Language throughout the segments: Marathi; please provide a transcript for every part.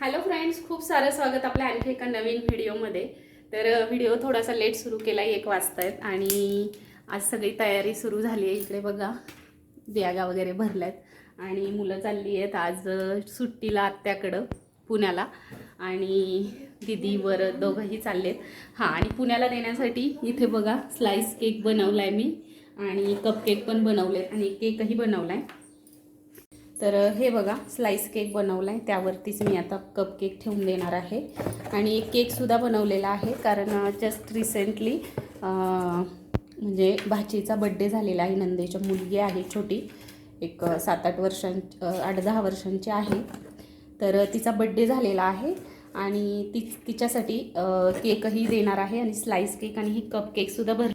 हॅलो फ्रेंड्स खूप सारं स्वागत आपल्या आणखी एका नवीन व्हिडिओमध्ये. तर व्हिडिओ थोडासा लेट सुरू केला एक वाजतायत. आणि आज सगळी तयारी सुरू झाली आहे. इकडे बघा बॅगा वगैरे भरल्यात. आणि मुलं चालली आहेत आज सुट्टीला आत्याकडं पुण्याला. आणि दिदीवर दोघंही चाललेत. हां आणि पुण्याला देण्यासाठी इथे बघा स्लाईस केक बनवला आहे मी. आणि कप केक पण बनवलेत. आणि केकही बनवला आहे तर हे बघा स्लाईस केक बनवला आहे त्यावरतीच मी आता कप केक ठेवून देणार आहे. आणि एक केकसुद्धा बनवलेला आहे कारण जस्ट रिसेंटली म्हणजे भाचीचा बड्डे झालेला आहे. नंदेच्या मुलगी आहे छोटी. एक सात आठ वर्षां आठ दहा वर्षांची आहे. तर तिचा बड्डे झालेला आहे. आणि ती तिच्यासाठी केकही देणार आहे. आणि स्लाईस केक आणि ही कप केकसुद्धा भर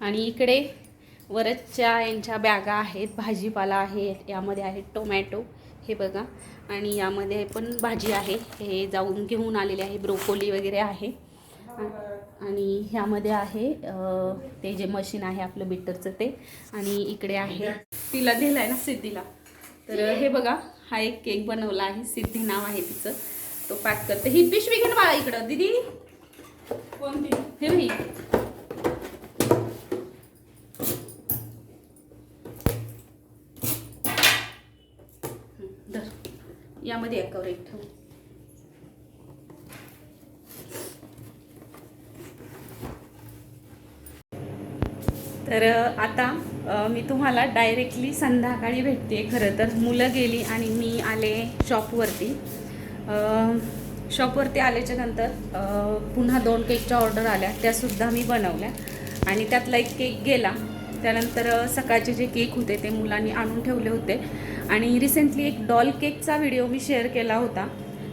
आणि इकडे वरच्या यांच्या बॅगा आहेत भाजीपाला आहे यामध्ये आहे टोमॅटो हे बघा. आणि यामध्ये पण भाजी आहे हे जाऊन घेऊन आलेले आहे ब्रोकोली वगैरे आहे. आणि ह्यामध्ये आहे ते जे मशीन आहे आपलं बिटरचं ते. आणि इकडे आहे तिला दिलं आहे ना सिद्धीला. तर हे बघा हा एक केक बनवला आहे सिद्धी नाव आहे तिचं. तो पॅक करते. ही पिशवी घे ना बाळा इकडं. दिदी. कोणती? हे भाई मध्ये एकावर एक तर आता मी तुम्हाला डायरेक्टली संध्याकाळी भेटते. खरं तर मुलं गेली आणि मी आले शॉपवरती शॉपवरती आल्याच्यानंतर पुन्हा दोन केकच्या ऑर्डर आल्या. त्यासुद्धा मी बनवल्या. आणि त्यातला एक केक गेला. त्यानंतर सकाळचे जे केक होते ते मुलांनी आणून ठेवले होते. आणि रिसेंटली एक डॉल केकचा व्हिडिओ मी शेअर केला होता.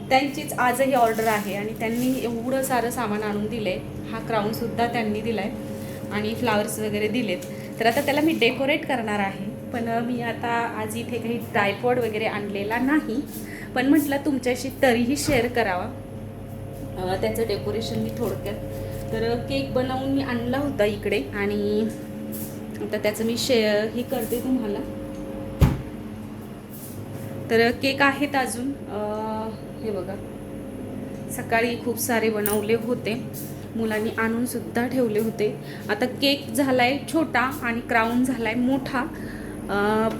त्यांचीच आजही ऑर्डर आहे आणि त्यांनी एवढं सारं सामान आणून दिले. हा क्राऊनसुद्धा त्यांनी दिला आहे आणि फ्लावर्स वगैरे दिलेत. तर आता त्याला मी डेकोरेट करणार आहे. पण मी आता आज इथे काही ट्रायपॉड वगैरे आणलेला नाही. पण म्हटलं तुमच्याशी तरीही शेअर करावा. त्याचं डेकोरेशन मी थोडक्यात तर केक बनवून मी आणला होता इकडे आणि आता त्याचं मी शेअर ही करते तुम्हाला. तर केक आहेत अजून. हे बघा. सकाळी खूप सारे बनवले होते. मुलांनी आणूनसुद्धा ठेवले होते. आता केक झाला आहे छोटा आणि क्राऊन आहे मोठा.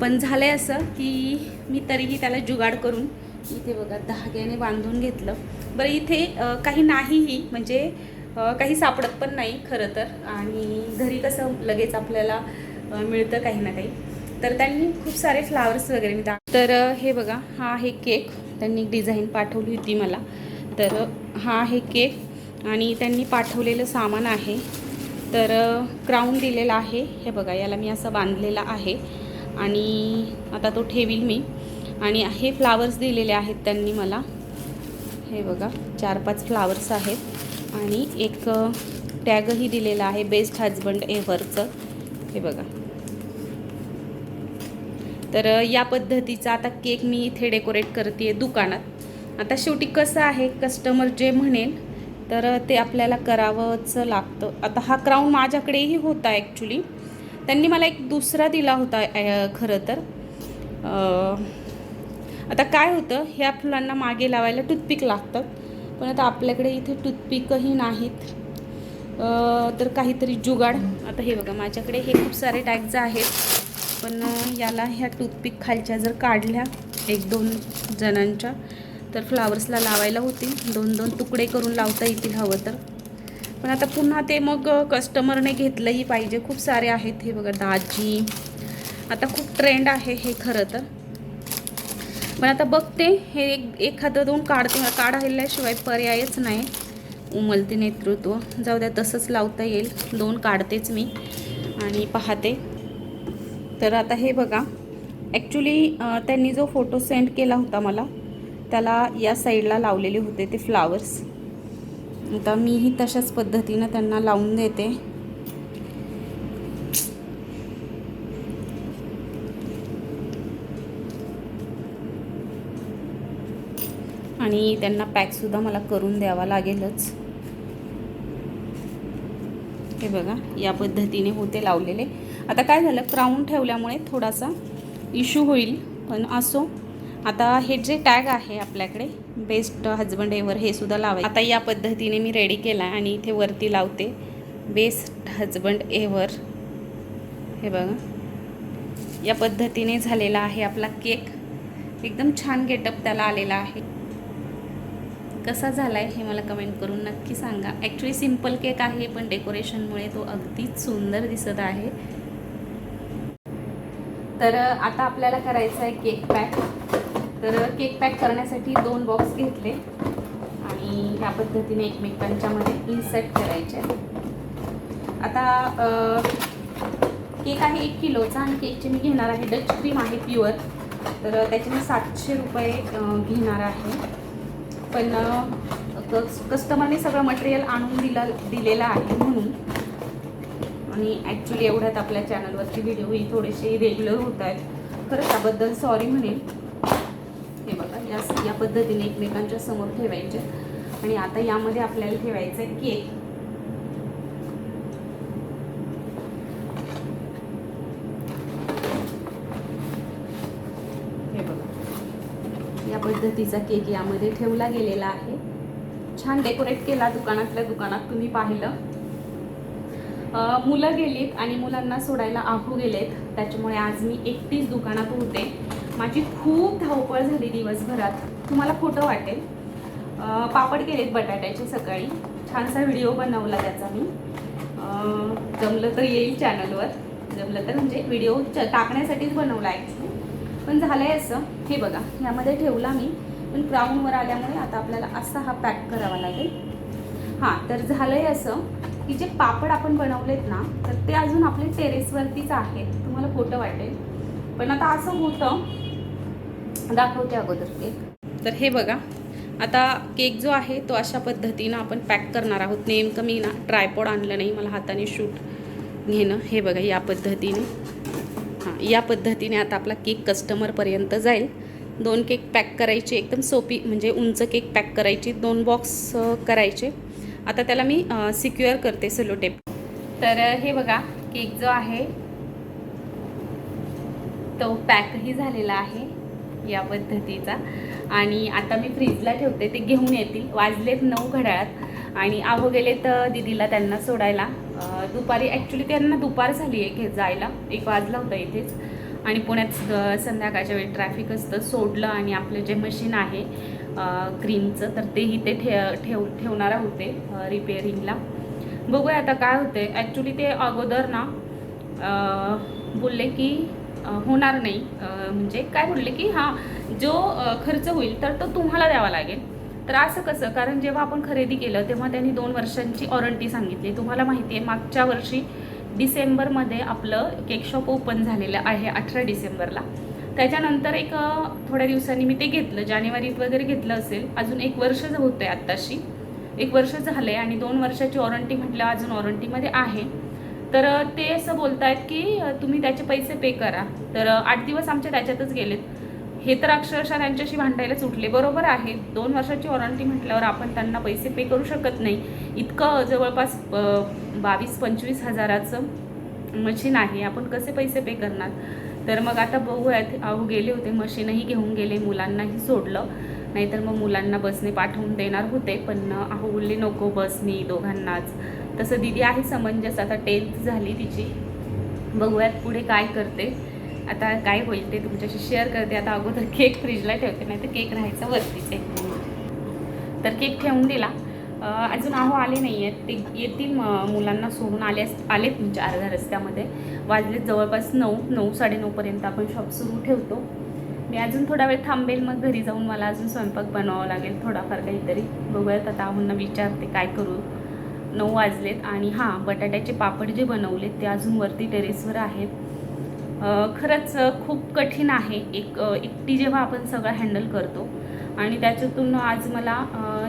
पण झालं आहे असं की मी तरीही त्याला जुगाड करून इथे बघा धाग्याने बांधून घेतलं. बरं इथे काही नाहीही म्हणजे काही सापडत पण नाही खरं तर. आणि घरी कसं लगेच आपल्याला मिळतं काही ना काही. तर त्यांनी खूप सारे फ्लावर्स वगैरे मी दा तर हे बघा हा आहे केक त्यांनी डिझाईन पाठवली होती मला. तर हा आहे केक आणि त्यांनी पाठवलेलं सामान आहे. तर क्राऊन दिलेला आहे. हे बघा याला मी असं बांधलेला आहे. आणि आता तो ठेवील मी. आणि हे फ्लावर्स दिलेले आहेत त्यांनी मला. हे बघा चार पाच फ्लावर्स आहेत. आणि एक टॅगही दिलेला आहे बेस्ट हजबंड एव्हरचं हे बघा. तर या पद्धतीचा आता केक मी इथे डेकोरेट करते दुकानात. आता शेवटी कसं आहे कस्टमर जे म्हणेल तर ते आपल्याला करावंच लागतं. आता हा क्राऊन माझ्याकडेही होता ॲक्च्युली त्यांनी मला एक दुसरा दिला होता खरं तर. आता काय होतं ह्या फुलांना मागे लावायला टूथपिक लागतात पण आता आपल्याकडे इथे टूथपिकही नाहीत. तर काहीतरी जुगाड. आता हे बघा माझ्याकडे हे खूप सारे टॅग्ज आहेत. पण याला ह्या टूथपिक खालच्या जर काढल्या एक दोन जणांच्या तर फ्लावर्सला लावायला होतील. दोन दोन तुकडे करून लावता येतील हवं तर. पण आता पुन्हा ते मग कस्टमरने घेतलंही पाहिजे. खूप सारे आहेत हे बघा दाजी. आता खूप ट्रेंड आहे हे खरं तर. पण आता बघते हे एक एखादं दोन काढते काढायल्याशिवाय पर्यायच नाही. उमलते नेतृत्व. जाऊ द्या तसंच लावता येईल. दोन काढतेच मी आणि पाहते. तर आता हे बघा. ॲक्च्युली त्यांनी जो फोटो सेंड केला होता मला त्याला या साईडला लावलेले होते ते फ्लावर्स आता मीही तशाच पद्धतीनं त्यांना लावून देते. आणि त्यांना पॅकसुद्धा मला करून द्यावा लागेलच. हे बघा या पद्धतीने होते लावलेले. आता काय झालं? क्राऊन ठेवल्यामुळे थोडासा इश्यू होईल पण असो. आता हे जे टॅग आहे आपल्याकडे बेस्ट हजबंड एवर हे सुद्धा लावायचं आता या पद्धतीने मी रेडी केला आणि इथे वरती लावते. बेस्ट हजबंड एवर हे बघा. या पद्धतीने झालेला आहे आपला केक एकदम छान गेटअप त्याला आलेला आहे. कसा झाला आहे हे मला कमेंट करून नक्की सांगा. ॲक्च्युली सिंपल केक आहे पण डेकोरेशनमुळे तो अगदीच सुंदर दिसत आहे. तर आता आपल्याला करायचं आहे केक पॅक तर केक पॅक करण्यासाठी दोन बॉक्स घेतले. आणि ह्या पद्धतीने एकमेकांच्यामध्ये इन्सर्ट करायचे आता केक आहे एक किलोचा आणि केकचे मी घेणार आहे डच क्रीम आहे प्युअर तर त्याचे मी सातशे रुपये घेणार आहे. पण कस कस्टमरने सगळं मटेरियल आणून दिलं दिलेलं आहे म्हणून. आणि ॲक्च्युली एवढ्यात आपल्या चॅनलवरची व्हिडिओही थोडेसे रेग्युलर होत आहेत. खरं त्याबद्दल सॉरी म्हणेन. हे बघा या या पद्धतीने एकमेकांच्या समोर ठेवायचे. आणि आता यामध्ये आपल्याला ठेवायचं आहे केक हे बघा या पद्धतीचा केक यामध्ये ठेवला गेलेला आहे. छान डेकोरेट केला दुकानातल्या दुकानात तुम्ही पाहिलं. मुलं गेलीत आणि मुलांना सोडायला आहू गेलेत. त्याच्यामुळे आज मी एकटीच दुकानात होते. माझी खूप धावपळ झाली दिवसभरात. तुम्हाला खोटं वाटेल. पापड केलेत बटाट्याचे सकाळी. छानसा व्हिडिओ बनवला त्याचा मी. जमलं तर येईल चॅनलवर जमलं तर म्हणजे व्हिडिओ टाकण्यासाठीच बनवला ॲक्च्युली पण झालं आहे असं. हे बघा यामध्ये ठेवला मी. पण क्राऊनवर आल्यामुळे आता आपल्याला असा हा पॅक करावा लागेल. हां तर झालं आहे असं की जे पापड आपण बनवलेत ना तर ते अजून आपले टेरेसवरतीच आहेत. तुम्हाला खोटं वाटेल. पण आता असं होतं. दाखवते अगोदर केक तर हे बघा आता केक जो आहे तो अशा पद्धतीनं आपण पॅक करणार आहोत. नेमकं मी ना ट्रायपॉड आणलं नाही मला हाताने शूट घेणं. हे बघा या पद्धतीने. या पद्धतीने आता आपला केक कस्टमरपर्यंत जाईल. दोन केक पॅक करायचे एकदम सोपी म्हणजे उंच केक पॅक करायची दोन बॉक्स करायचे. आता त्याला मी सिक्युअर करते सेलोटेप तर हे बघा केक जो आहे तो पॅकही झालेला आहे या पद्धतीचा. आणि आता मी फ्रीजला ठेवते ते घेऊन येतील. वाजलेत नऊ घड्याळात. आणि आहो गेले तर दिदीला त्यांना सोडायला. दुपारी ॲक्च्युली त्यांना दुपार झाली आहे घे जायला. एक वाजला होता इथेच. आणि पुण्यात संध्याकाळच्या वेळी ट्रॅफिक असतं सोडलं आणि आपलं जे मशीन आहे क्रीमचं तर तेही ते ठे ठेव ठेवणार होते रिपेअरिंगला बघूया आता काय होते ॲक्च्युली ते अगोदर ना बोलले की होणार नाही. म्हणजे काय बोलले की हां जो खर्च होईल तर तो तुम्हाला द्यावा लागेल. तर असं कसं? कारण जेव्हा आपण खरेदी केलं तेव्हा त्यांनी दोन वर्षांची वॉरंटी सांगितली. तुम्हाला माहिती आहे मागच्या वर्षी डिसेंबरमध्ये आपलं केक शॉप ओपन झालेलं आहे अठरा डिसेंबरला. त्याच्यानंतर एक थोड्या दिवसांनी मी ते घेतलं. जानेवारीत वगैरे घेतलं असेल. अजून एक वर्ष होतं आहे आत्ताशी. एक वर्ष झालं आहे आणि दोन वर्षाची वॉरंटी म्हटलं अजून वॉरंटीमध्ये आहे. तर ते असं बोलत आहेत की तुम्ही त्याचे पैसे पे करा. तर आठ दिवस आमचे त्याच्यातच गेलेत. हे तर अक्षरशः त्यांच्याशी भांडायला सुटले. बरोबर आहे. दोन वर्षाची वॉरंटी म्हटल्यावर आपण त्यांना पैसे पे करू शकत नाही. इतकं जवळपास बावीस पंचवीस हजाराचं मशीन आहे. आपण कसे पैसे पे करणार? तर मग आता बघूयात. अहो गेले होते. मशीनही घेऊन गेले. मुलांनाही सोडलं. नाहीतर मग मुलांना बसने पाठवून देणार होते. पण अहो बोलले नको बसनी दोघांनाच. तसं दिदी आहे समंजस. आता टेन्थ झाली तिची. बघूयात पुढे काय करते. आता काय होईल ते तुमच्याशी शेअर करते. आता अगोदर केक फ्रीजला ठेवते नाही तर केक राहायचा वरतीच एक तर केक ठेवून दिला. अजून अहो आले नाही आहेत ते येतील म- मुलांना सोडून आले अस- आलेत म्हणजे अर्ध्या रस्त्यामध्ये. वाजलेत जवळपास नऊ नऊ साडेनऊपर्यंत आपण शॉप सुरू ठेवतो. मी अजून थोडा वेळ थांबेल मग घरी जाऊन मला अजून स्वयंपाक बनवावा लागेल थोडाफार काहीतरी. बघूयात आता आहूंना विचारते काय करू. नऊ वाजलेत आणि हां बटाट्याचे पापड जे बनवलेत ते अजून वरती टेरेसवर आहेत. खरंच खूप कठीण आहे एक एकटी जेव्हा आपण सगळं हँडल करतो. आणि त्याच्यातून आज मला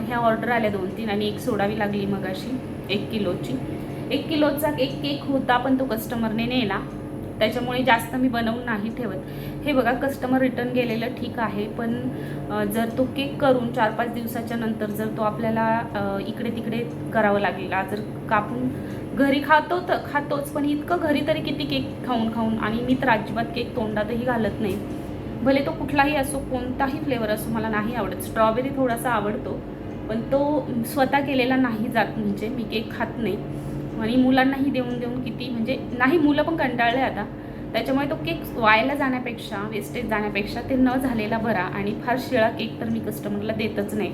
ह्या ऑर्डर आल्या दोन तीन आणि एक सोडावी लागली मगाशी एक किलोची. एक किलोचा एक केक होता पण तो कस्टमरने नेला. त्याच्यामुळे जास्त मी बनवून नाही ठेवत. हे बघा कस्टमर रिटर्न गेलेलं ठीक आहे पण जर तो केक करून चार पाच दिवसाच्या नंतर जर तो आपल्याला इकडे तिकडे करावा लागला जर कापून घरी खातो तर खातोच पण इतकं घरी तरी किती केक खाऊन खाऊन आणि मी तर अजिबात केक तोंडातही घालत नाही. भले तो कुठलाही असो कोणताही फ्लेवर असो मला नाही आवडत. स्ट्रॉबेरी थोडासा आवडतो पण तो स्वतः केलेला नाही जात म्हणजे मी केक खात नाही. आणि मुलांनाही देऊन देऊन किती म्हणजे नाही मुलं पण कंटाळले आता. त्याच्यामुळे तो केक वायला जाण्यापेक्षा वेस्टेज जाण्यापेक्षा ते न झालेला बरा आणि फार शिळा केक तर मी कस्टमरला देतच नाही.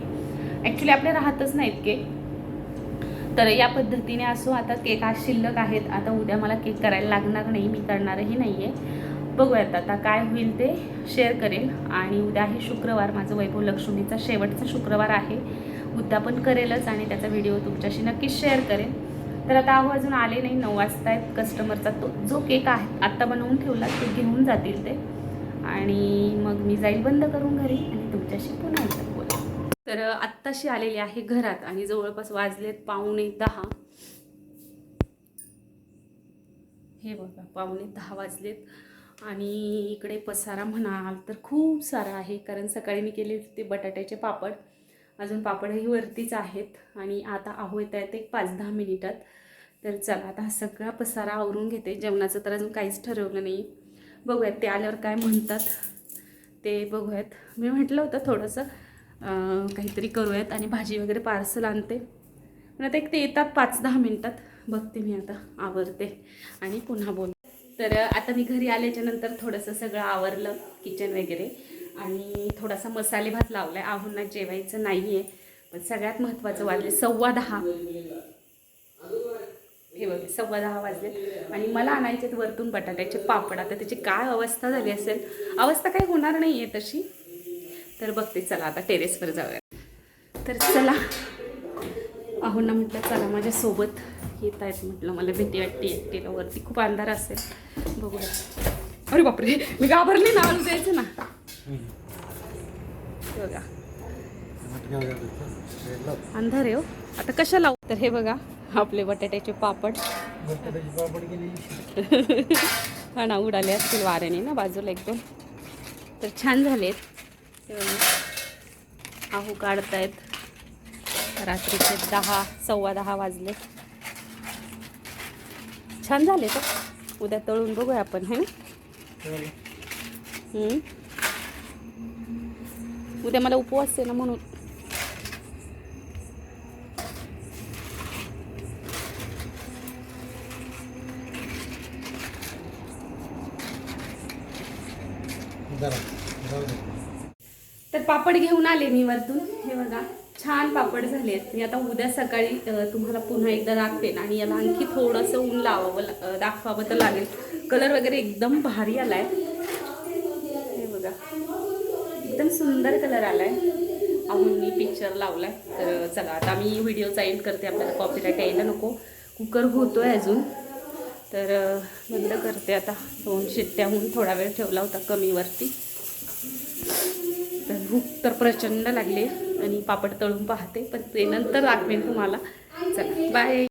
ॲक्च्युली आपले राहतच नाहीत केक. तर या पद्धतीने असो आता केक आज शिल्लक आहेत आता उद्या मला केक करायला लागणार नाही मी करणारही नाही आहे बघूयात आता काय होईल ते शेअर करेल. आणि उद्या आहे शुक्रवार माझं वैभव लक्ष्मीचा शेवटचा शुक्रवार आहे. उद्या पण करेलच आणि त्याचा व्हिडिओ तुमच्याशी नक्कीच शेअर करेन. तर आता अहो अजून आले नाही नऊ वाजता आहेत. कस्टमरचा तो जो केक आहे आत्ता बनवून ठेवला ते घेऊन जातील ते. आणि मग मी जाईल बंद करून घरी आणि तुमच्याशी पुन्हा तर आत्ताशी आलेली आहे घरात आणि जवळपास वाजलेत पावणे दहा. हे बघा पावणे दहा वाजलेत आणि इकडे पसारा म्हणाल तर खूप सारा आहे कारण सकाळी मी केले ते बटाट्याचे पापड. अजून पापडही वरतीच आहेत आणि आता आहो येत आहेत एक पाच दहा मिनिटात. तर चला आता हा सगळा पसारा आवरून घेते. जेवणाचं तर अजून काहीच ठरवलं नाही. बघूयात ते आल्यावर काय म्हणतात ते बघूयात. मी म्हटलं होतं थोडंसं काहीतरी करूयात आणि भाजी वगैरे पार्सल आणते. पण आता एक ते येतात पाच दहा मिनटात. बघते मी आता आवरते. आणि पुन्हा बोल. तर आता मी घरी आल्याच्यानंतर थोडंसं सगळं आवरलं किचन वगैरे. आणि थोडासा मसाले भात लावलाय. आहूंना जेवायचं नाही आहे पण सगळ्यात महत्त्वाचं वाजले सव्वा दहा. हे बघ सव्वा दहा वाजले. आणि मला आणायचे आहेत वरतून बटाट्याचे पापड. आता त्याची काय अवस्था झाली असेल? अवस्था काही होणार नाही आहे तशी. तर बघते चला आता टेरेसवर जाऊया. तर चला. अहो ना म्हटलं चला माझ्यासोबत येत आहेत म्हटलं मला भीती वाटते एकटीला. वरती खूप अंधार असेल. बघूया. अरे बापरे मी घाबरली ना आलू जायचं ना. बघा. अंधार आहे हो. आता कशा लावू तर हे बघा आपले बटाट्याचे पापड. हा ना उडाले असतील वाऱ्याने ना बाजूला एकदम. तर छान झालेत. आहू काढतायत. रात्रीचे दहा सव्वा दहा वाजले. छान झाले तर उद्या तळून बघूया आपण है ना. उद्या मला उपवास आहे ना म्हणून तर पापड घेऊन आले मी वरतून. हे बघा छान पापड झाले आहेत. मी आता उद्या सकाळी तुम्हाला पुन्हा एकदा दाखवेन आणि याला आणखी थोडंसं ऊन लावावं दाखवावं तर लागेल. कलर वगैरे एकदम भारी आलाय. हे बघा एकदम सुंदर कलर आला आहे मी पिक्चर आहे तर चला आता मी व्हिडिओचा एंड करते. आपल्याला कॉपीराईट यायला नको. कुकर होतोय अजून. तर बंद करते आता. दोन शिट्ट्याहून थोडा वेळ ठेवला होता कमीवरती. तर भूक तर प्रचंड लागली आणि पापड तळून पाहते पण ते नंतर दाखवेन तुम्हाला. चला बाय